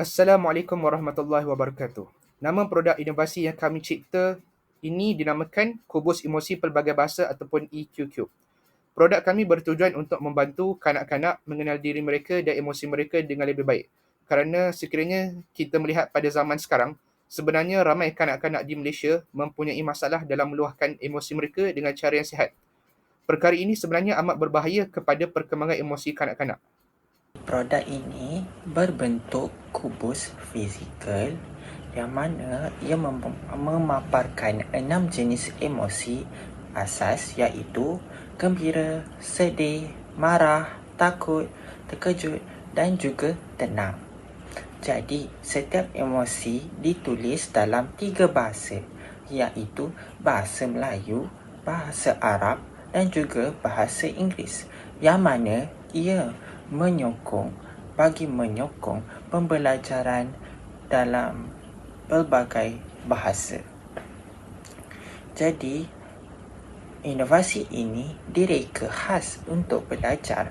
Assalamualaikum warahmatullahi wabarakatuh. Nama produk inovasi yang kami cipta ini dinamakan Kubus Emosi Pelbagai Bahasa ataupun EQQ. Produk kami bertujuan untuk membantu kanak-kanak mengenal diri mereka dan emosi mereka dengan lebih baik. Kerana sekiranya kita melihat pada zaman sekarang, sebenarnya ramai kanak-kanak di Malaysia mempunyai masalah dalam meluahkan emosi mereka dengan cara yang sihat. Perkara ini sebenarnya amat berbahaya kepada perkembangan emosi kanak-kanak. Produk ini berbentuk kubus fizikal yang mana ia mem- memaparkan enam jenis emosi asas iaitu gembira, sedih, marah, takut, terkejut dan juga tenang. Jadi, setiap emosi ditulis dalam tiga bahasa iaitu bahasa Melayu, bahasa Arab dan juga bahasa Inggeris yang mana ia menyokong bagi menyokong pembelajaran dalam pelbagai bahasa. Jadi, inovasi ini direka khas untuk belajar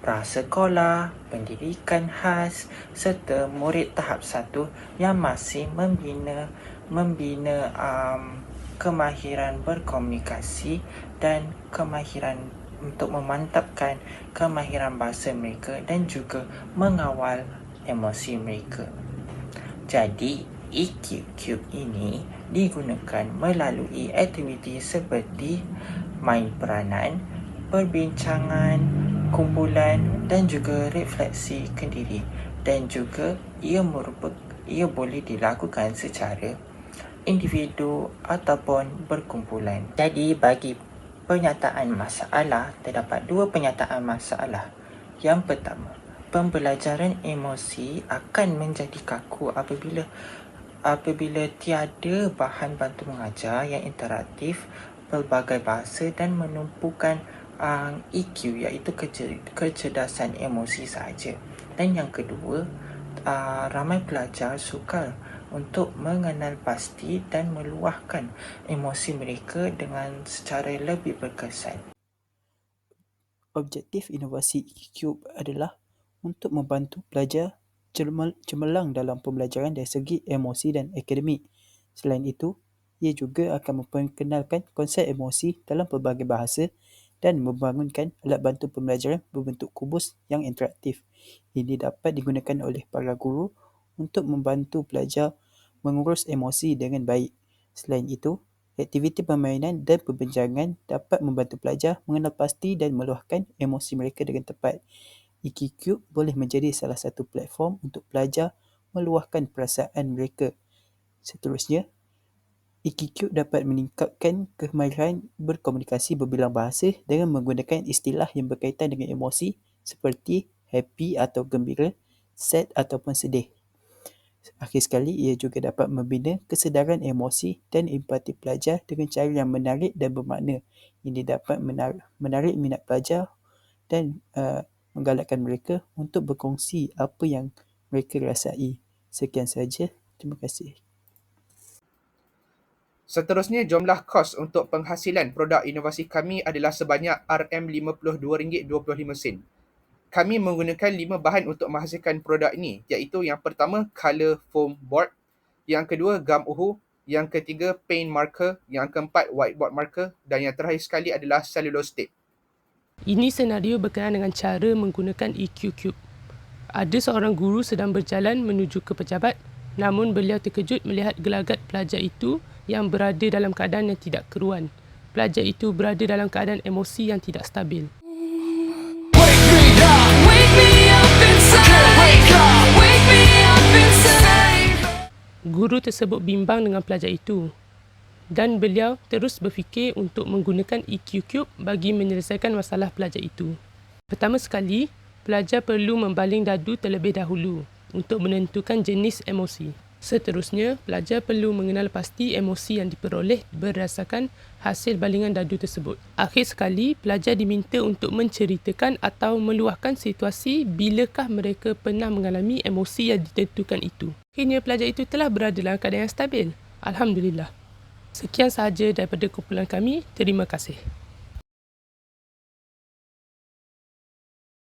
prasekolah, pendidikan khas serta murid tahap satu yang masih membina membina um, kemahiran berkomunikasi dan kemahiran untuk memantapkan kemahiran bahasa mereka dan juga mengawal emosi mereka. Jadi, EQ Cube ini digunakan melalui aktiviti seperti main peranan, perbincangan, kumpulan dan juga refleksi kendiri dan juga ia merupakan ia boleh dilakukan secara individu ataupun berkumpulan. Jadi bagi penyataan masalah, terdapat dua penyataan masalah. Yang pertama, pembelajaran emosi akan menjadi kaku apabila apabila tiada bahan bantu mengajar yang interaktif pelbagai bahasa dan menumpukan uh, EQ iaitu kecerdasan emosi sahaja. Dan yang kedua, uh, ramai pelajar sukar untuk mengenal pasti dan meluahkan emosi mereka dengan secara lebih berkesan. Objektif inovasi Cube adalah untuk membantu pelajar cemerlang dalam pembelajaran dari segi emosi dan akademik. Selain itu, ia juga akan memperkenalkan konsep emosi dalam pelbagai bahasa dan membangunkan alat bantu pembelajaran berbentuk kubus yang interaktif. Ini dapat digunakan oleh para guru untuk membantu pelajar mengurus emosi dengan baik. Selain itu, aktiviti permainan dan perbincangan dapat membantu pelajar mengenal pasti dan meluahkan emosi mereka dengan tepat. EQ boleh menjadi salah satu platform untuk pelajar meluahkan perasaan mereka. Seterusnya, EQ dapat meningkatkan kemahiran berkomunikasi berbilang bahasa dengan menggunakan istilah yang berkaitan dengan emosi seperti happy atau gembira, sad ataupun sedih. Akhir sekali, ia juga dapat membina kesedaran emosi dan empati pelajar dengan cara yang menarik dan bermakna. Ini dapat menarik, menarik minat pelajar dan uh, menggalakkan mereka untuk berkongsi apa yang mereka rasai. Sekian saja. Terima kasih. Seterusnya, jumlah kos untuk penghasilan produk inovasi kami adalah sebanyak RM52.25 kami menggunakan lima bahan untuk menghasilkan produk ini iaitu yang pertama color foam board, yang kedua gum uhu, yang ketiga paint marker, yang keempat whiteboard marker dan yang terakhir sekali adalah cellulose tape. Ini senario berkenaan dengan cara menggunakan EQ Cube. Ada seorang guru sedang berjalan menuju ke pejabat namun beliau terkejut melihat gelagat pelajar itu yang berada dalam keadaan yang tidak keruan. Pelajar itu berada dalam keadaan emosi yang tidak stabil. Guru tersebut bimbang dengan pelajar itu dan beliau terus berfikir untuk menggunakan EQ Cube bagi menyelesaikan masalah pelajar itu. Pertama sekali, pelajar perlu membaling dadu terlebih dahulu untuk menentukan jenis emosi. Seterusnya, pelajar perlu mengenal pasti emosi yang diperoleh berdasarkan hasil balingan dadu tersebut. Akhir sekali, pelajar diminta untuk menceritakan atau meluahkan situasi bilakah mereka pernah mengalami emosi yang ditentukan itu. Akhirnya, pelajar itu telah berada dalam keadaan yang stabil. Alhamdulillah. Sekian sahaja daripada kumpulan kami. Terima kasih.